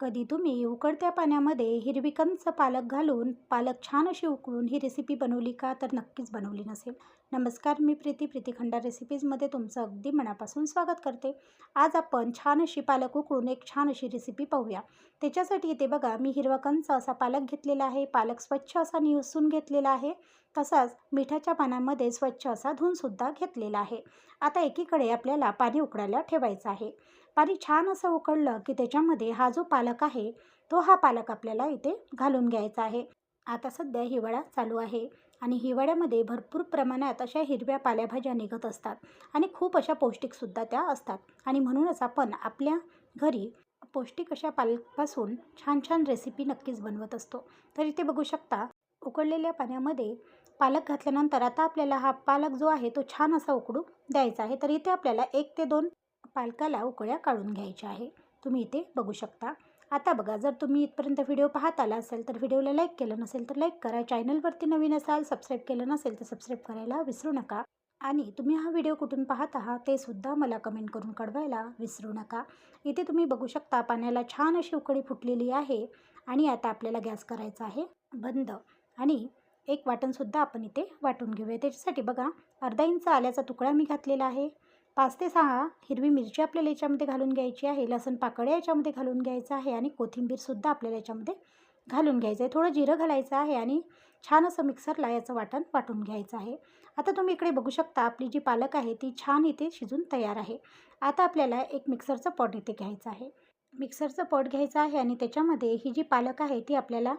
कधी तुम्ही उकळत्या पाण्यामध्ये हिरवी कंच पालक घालून पालक छान अशी उकळून ही रेसिपी बनवली का तर नक्कीच बनवली नसेल. नमस्कार मी प्रीती प्रीती खंडा रेसिपीजमध्ये तुमचं अगदी मनापासून स्वागत करते. आज आपण छान अशी पालक उकळून एक छान अशी रेसिपी पाहूया. त्याच्यासाठी इथे बघा मी हिरवा कंच असा पालक घेतलेला आहे पालक स्वच्छ असा निवसून घेतलेला आहे तसाच मिठाच्या पाण्यामध्ये स्वच्छ असा धुवूनसुद्धा घेतलेला आहे. आता एकीकडे आपल्याला पाणी उकळायला ठेवायचं आहे. पाणी छान असं उकळलं की त्याच्यामध्ये हा जो पालक आहे तो हा पालक आपल्याला इथे घालून घ्यायचा आहे. आता सध्या हिवाळा चालू आहे आणि हिवाळ्यामध्ये भरपूर प्रमाणात अशा हिरव्या पालेभाज्या निघत असतात आणि खूप अशा पौष्टिकसुद्धा त्या असतात. आणि म्हणूनच आपण आपल्या घरी पौष्टिक अशा पालकपासून छान छान रेसिपी नक्कीच बनवत असतो. तर इथे बघू शकता उकळलेल्या पाण्यामध्ये पालक घातल्यानंतर आता आपल्याला हा पालक जो आहे तो छान असा उकडू द्यायचा आहे. तर इथे आपल्याला एक ते दोन पालकाला उकळ्या काढून घ्यायच्या आहे. तुम्ही इथे बघू शकता. आता बघा जर तुम्ही इथपर्यंत व्हिडिओ पाहत आला असेल तर व्हिडिओला लाईक केलं नसेल तर लाईक करा. चॅनलवरती नवीन असाल सबस्क्राईब केलं नसेल तर सबस्क्राईब करायला विसरू नका. आणि तुम्ही हा व्हिडिओ कुठून पाहत आहात ते सुद्धा मला कमेंट करून कळवायला विसरू नका. इथे तुम्ही बघू शकता पाण्याला छान अशी उकळी फुटलेली आहे आणि आता आपल्याला गॅस करायचा आहे. बंद. आणि एक वाटणसुद्धा आपण इथे वाटून घेऊया. त्याच्यासाठी बघा अर्धा इंच आल्याचा तुकडा मी घातलेला आहे. पाच ते सहा हिरवी मिरची आपल्याला याच्यामध्ये घालून घ्यायची आहे लसण पाकळ्या याच्यामध्ये घालून घ्यायचं आहे आणि कोथिंबीरसुद्धा आपल्याला याच्यामध्ये घालून घ्यायचं आहे. थोडं जिरं घालायचं आहे आणि छान असं मिक्सरला याचं वाटण वाटून घ्यायचं आहे. आता तुम्ही इकडे बघू शकता आपली जी पालक आहे ती छान इथे शिजून तयार आहे. आता आपल्याला एक मिक्सरचं पॉट इथे घ्यायचं आहे. मिक्सरचं पॉट घ्यायचं आहे आणि त्याच्यामध्ये ही जी पालक आहे ती आपल्याला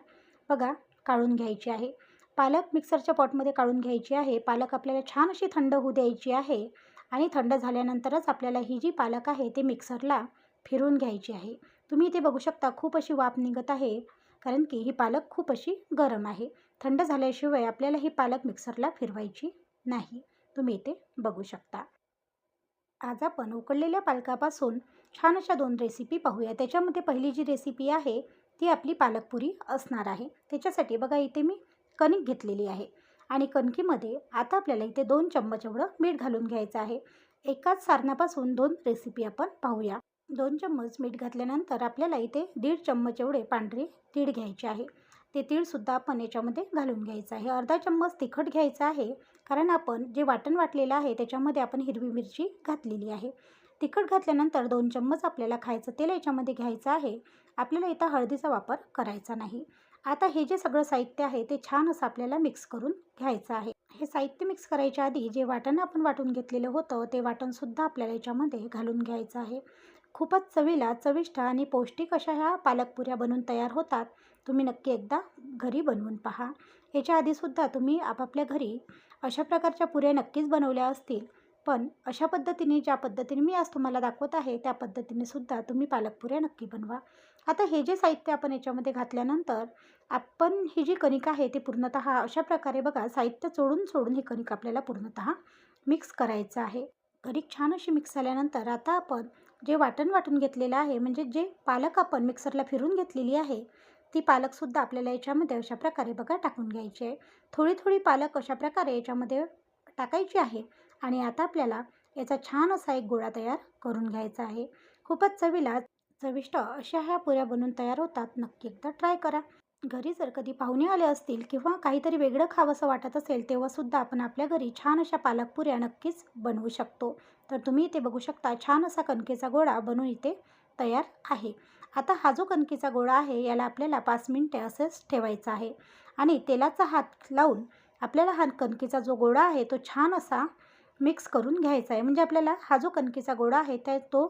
बघा काढून घ्यायची आहे. पालक मिक्सरच्या पॉटमध्ये काढून घ्यायची आहे. पालक आपल्याला छान अशी थंड होऊ द्यायची आहे. आणि थंड झाल्यानंतरच आपल्याला ही जी पालक आहे ते मिक्सरला फिरवून घ्यायची आहे. तुम्ही इथे बघू शकता खूप अशी वाफ निघत आहे कारण की ही पालक खूप अशी गरम आहे. थंड झाल्याशिवाय आपल्याला ही पालक मिक्सरला फिरवायची नाही. तुम्ही इथे बघू शकता. आज आपण उकडलेल्या पालकापासून छान अशा दोन रेसिपी पाहूया. त्याच्यामध्ये पहिली जी रेसिपी आहे ती आपली पालकपुरी असणार आहे. त्याच्यासाठी बघा इथे मी कणिक घेतलेली आहे. आणि कणकीमध्ये आता आपल्याला इथे दोन चम्मच एवढं मीठ घालून घ्यायचं आहे. एकाच सारणापासून दोन रेसिपी आपण पाहूया. दोन चम्मच मीठ घातल्यानंतर आपल्याला इथे दीड चम्मच एवढे पांढरे तीळ घ्यायचे आहे. ते तीळसुद्धा आपण याच्यामध्ये घालून घ्यायचं आहे. अर्धा चम्मच तिखट घ्यायचं आहे. कारण आपण जे वाटण वाटलेलं आहे त्याच्यामध्ये आपण हिरवी मिरची घातलेली आहे. तिखट घातल्यानंतर दोन चम्मच आपल्याला खायचं तेल याच्यामध्ये घ्यायचं आहे. आपल्याला इथं हळदीचा वापर करायचा नाही. आता हे जे सगळं साहित्य आहे ते छान असं आपल्याला मिक्स करून घ्यायचं आहे. हे साहित्य मिक्स करायच्या आधी जे वाटण आपण वाटून घेतलेलं होतं ते वाटणसुद्धा आपल्याला याच्यामध्ये घालून घ्यायचं आहे. खूपच चवीला चविष्ट आणि पौष्टिक अशा ह्या पालकपुऱ्या बनवून तयार होतात. तुम्ही नक्की एकदा घरी बनवून पहा. याच्या आधीसुद्धा तुम्ही आपापल्या घरी अशा प्रकारच्या पुऱ्या नक्कीच बनवल्या असतील. पण अशा पद्धतीने ज्या पद्धतीने मी आज तुम्हाला दाखवत आहे त्या पद्धतीने सुद्धा तुम्ही पालकपुऱ्या नक्की बनवा. आता हे जे साहित्य आपण याच्यामध्ये घातल्यानंतर आपण ही जी कणिक आहे ती पूर्णतः अशा प्रकारे बघा साहित्य चोडून सोडून ही कणिक आपल्याला पूर्णतः मिक्स करायचं आहे. कणिक छान अशी मिक्स झाल्यानंतर आता आपण जे वाटण वाटून घेतलेलं आहे म्हणजे जे पालक आपण मिक्सरला फिरून घेतलेली आहे ती पालकसुद्धा आपल्याला याच्यामध्ये अशा प्रकारे बघा टाकून घ्यायची आहे. थोडी थोडी पालक अशा प्रकारे याच्यामध्ये टाकायची आहे आणि आता आपल्याला याचा छान असा एक गोळा तयार करून घ्यायचा आहे. खूपच चवीला चविष्ट अशा ह्या पुऱ्या बनवून तयार होतात. नक्की एकदा ट्राय करा. घरी जर कधी पाहुणे आले असतील किंवा काहीतरी वेगळं खावंसं वाटत असेल तेव्हासुद्धा आपण आपल्या घरी छान अशा पालक पुऱ्या नक्कीच बनवू शकतो. तर तुम्ही इथे बघू शकता छान असा कणकेचा गोळा बनवून इथे तयार आहे. आता हा जो कणकेचा गोळा आहे याला आपल्याला पाच मिनटे असंच ठेवायचा आहे. आणि तेलाचा हात लावून आपल्याला हा कणकेचा जो गोळा आहे तो छान असा मिक्स करून घ्यायचा आहे. म्हणजे आपल्याला हा जो कणकेचा गोळा आहे त्या तो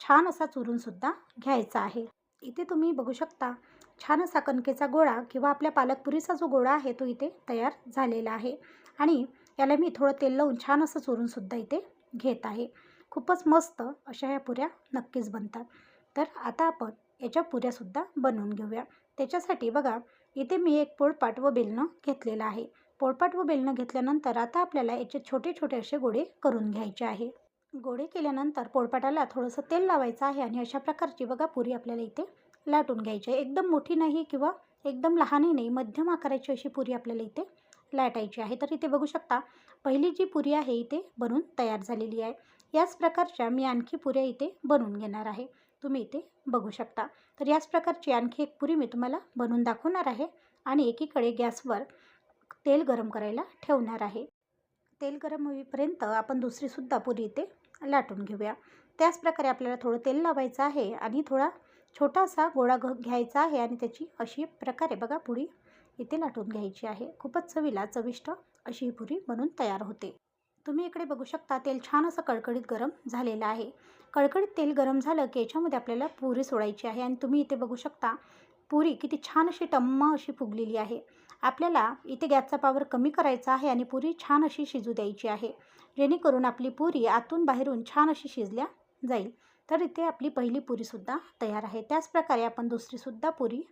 छान असा चुरूनसुद्धा घ्यायचा आहे. इथे तुम्ही बघू शकता छान असा कणकेचा गोळा किंवा आपल्या पालकपुरीचा जो गोळा आहे तो इथे तयार झालेला आहे. आणि याला मी थोडं तेल लावून छान असं चुरूनसुद्धा इथे घेत आहे. खूपच मस्त अशा ह्या पुऱ्या नक्कीच बनतात. तर आता आपण याच्या पुऱ्यासुद्धा बनवून घेऊया. त्याच्यासाठी बघा इथे मी एक पोळपाट व बेलणं घेतलेलं आहे. पोळपाट व बेलणं घेतल्यानंतर आता आपल्याला याचे छोटे छोटे असे गोळे करून घ्यायचे आहे. गोळे केल्यानंतर पोळपाटाला थोडंसं तेल लावायचं आहे आणि अशा प्रकारची बघा पुरी आपल्याला इथे लाटून घ्यायची आहे. एकदम मोठी नाही किंवा एकदम लहानही नाही मध्यम आकाराची अशी पुरी आपल्याला इथे लाटायची आहे. तर इथे बघू शकता पहिली जी पुरी आहे इथे बनून तयार झालेली आहे. याच प्रकारच्या मी आणखी पुऱ्या इथे बनवून घेणार आहे. तुम्ही इथे बघू शकता. तर याच प्रकारची आणखी एक पुरी मी तुम्हाला बनवून दाखवणार आहे आणि एकीकडे गॅसवर तेल गरम करायला ठेवणार आहे. तेल गरम होईपर्यंत आपण दुसरीसुद्धा पुरी इथे लाटून घेऊया. त्याचप्रकारे आपल्याला थोडं तेल लावायचं आहे आणि थोडा छोटासा गोळा घ घ्यायचा आहे आणि त्याची अशी प्रकारे बघा पुरी इथे लाटून घ्यायची आहे. खूपच चवीला चविष्ट अशी ही पुरी बनून तयार होते. तुम्ही इकडे बघू शकता तेल छान असं कडकडीत गरम झालेलं आहे. कडकडीत तेल गरम झालं की याच्यामध्ये आपल्याला पुरी सोडायची आहे आणि तुम्ही इथे बघू शकता पुरी किती छान अशी टम्म अशी फुगलेली आहे. आपल्याला इथे गॅसचा पावर कमी करायचा आहे आणि पुरी छान अशी शिजू द्यायची आहे. जेणेकरून आपली पुरी आतून बाहेरून छान अशी शिजल्या जाईल. तर इथे आपली पहिली पुरीसुद्धा तयार आहे. त्याचप्रकारे आपण दुसरीसुद्धा पुरी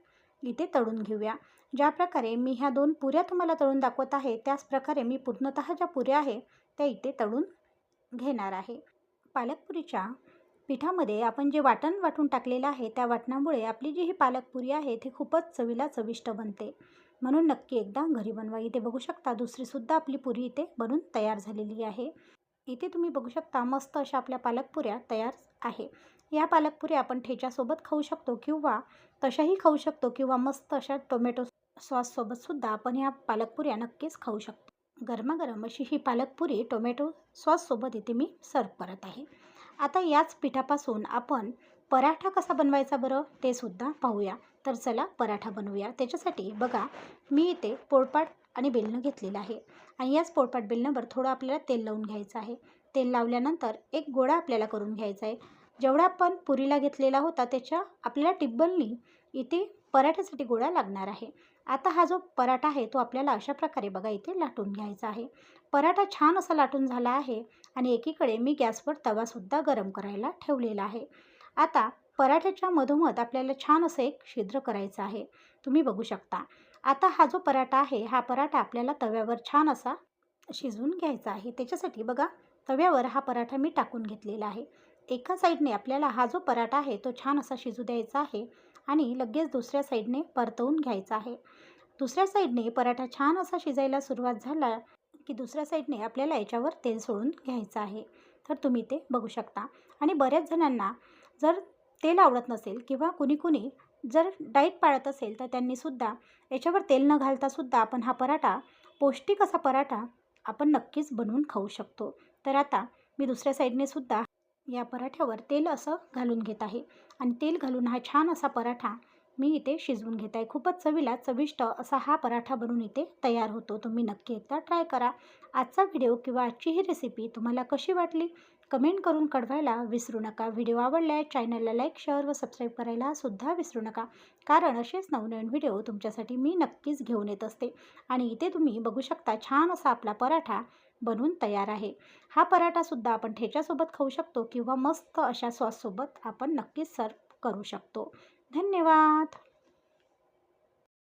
इथे तळून घेऊया. ज्या प्रकारे मी ह्या दोन पुऱ्या तुम्हाला तळून दाखवत आहे त्याचप्रकारे मी पूर्णतः ज्या पुऱ्या आहे त्या इथे तळून घेणार आहे. पालकपुरीच्या पिठामध्ये आपण जे वाटण वाटून टाकलेलं आहे त्या वाटणामुळे आपली जी ही पालकपुरी आहे ती खूपच चवीला चविष्ट बनते. म्हणून नक्की एकदा घरी बनवा. इथे बघू शकता दुसरीसुद्धा आपली पुरी इथे बनून तयार झालेली आहे. इथे तुम्ही बघू शकता मस्त अशा आपल्या पालकपुऱ्या तयार आहे. या पालकपुऱ्या आपण ठेच्यासोबत खाऊ शकतो किंवा तशाही खाऊ शकतो किंवा मस्त अशा टोमॅटो सॉससोबतसुद्धा आपण या पालकपुऱ्या नक्कीच खाऊ शकतो. गरमागरम अशी ही पालकपुरी टोमॅटो सॉससोबत इथे मी सर्व करत आहे. आता याच पिठापासून आपण पराठा कसा बनवायचा बरं? ते सुद्धा पाहूया. तर चला पराठा बनवूया. त्याच्यासाठी बघा मी इथे पोळपाट आणि बेलणं घेतलेलं आहे. आणि याच पोळपाट बेलणंवर थोडं आपल्याला तेल लावून घ्यायचं आहे. तेल लावल्यानंतर एक गोळा आपल्याला करून घ्यायचा आहे. जेवढा आपण पुरीला घेतलेला होता त्याच्या आपल्याला टिब्बलनी इथे पराठ्यासाठी गोळा लागणार आहे. आता हा जो पराठा आहे तो आपल्याला अशा प्रकारे बघा इथे लाटून घ्यायचा आहे. पराठा छान असा लाटून झाला आहे आणि एकीकडे मी गॅसवर तवासुद्धा गरम करायला ठेवलेला आहे. आता पराठ्याच्या मधोमध आपल्याला छान असं एक छिद्र करायचं आहे. तुम्ही बघू शकता. आता हा जो पराठा आहे हा पराठा आपल्याला तव्यावर छान असा शिजवून घ्यायचा आहे. त्याच्यासाठी बघा तव्यावर हा पराठा मी टाकून घेतलेला आहे. एका साईडने आपल्याला हा जो पराठा आहे तो छान असा शिजू द्यायचा आहे आणि लगेच दुसऱ्या साईडने परतवून घ्यायचा आहे. दुसऱ्या साईडने पराठा छान असा शिजायला सुरुवात झाला की दुसऱ्या साईडने आपल्याला याच्यावर तेल सोडून घ्यायचं आहे. तर तुम्ही ते बघू शकता. आणि बऱ्याच जणांना जर तेल आवडत नसेल किंवा कुणी कुणी जर डाईट पाळत असेल तर त्यांनीसुद्धा याच्यावर तेल न घालतासुद्धा आपण हा पराठा पौष्टिक असा पराठा आपण नक्कीच बनवून खाऊ शकतो. तर आता मी दुसऱ्या साईडने सुद्धा या पराठ्यावर तेल असं घालून घेत आहे. आणि तेल घालून हा छान असा पराठा मी इथे शिजवून घेत आहे. खूपच चवीला चविष्ट असा हा पराठा बनवून इथे तयार होतो. तुम्ही नक्की एकदा ट्राय करा. आजचा व्हिडिओ किंवा आजची ही रेसिपी तुम्हाला कशी वाटली? कमेंट करून कळवायला विसरू नका. व्हिडिओ आवडल्यास चॅनलला लाईक शेअर व सबस्क्राईब करायला सुद्धा विसरू नका. कारण असेच नवनवीन व्हिडिओ तुमच्यासाठी मी नक्कीच घेऊन येत असते. आणि इथे तुम्ही बघू शकता छान असा आपला पराठा बनवून तयार आहे. हा पराठासुद्धा आपण ठेच्यासोबत खाऊ शकतो किंवा मस्त अशा सॉससोबत आपण नक्कीच सर्व करू शकतो. धन्यवाद!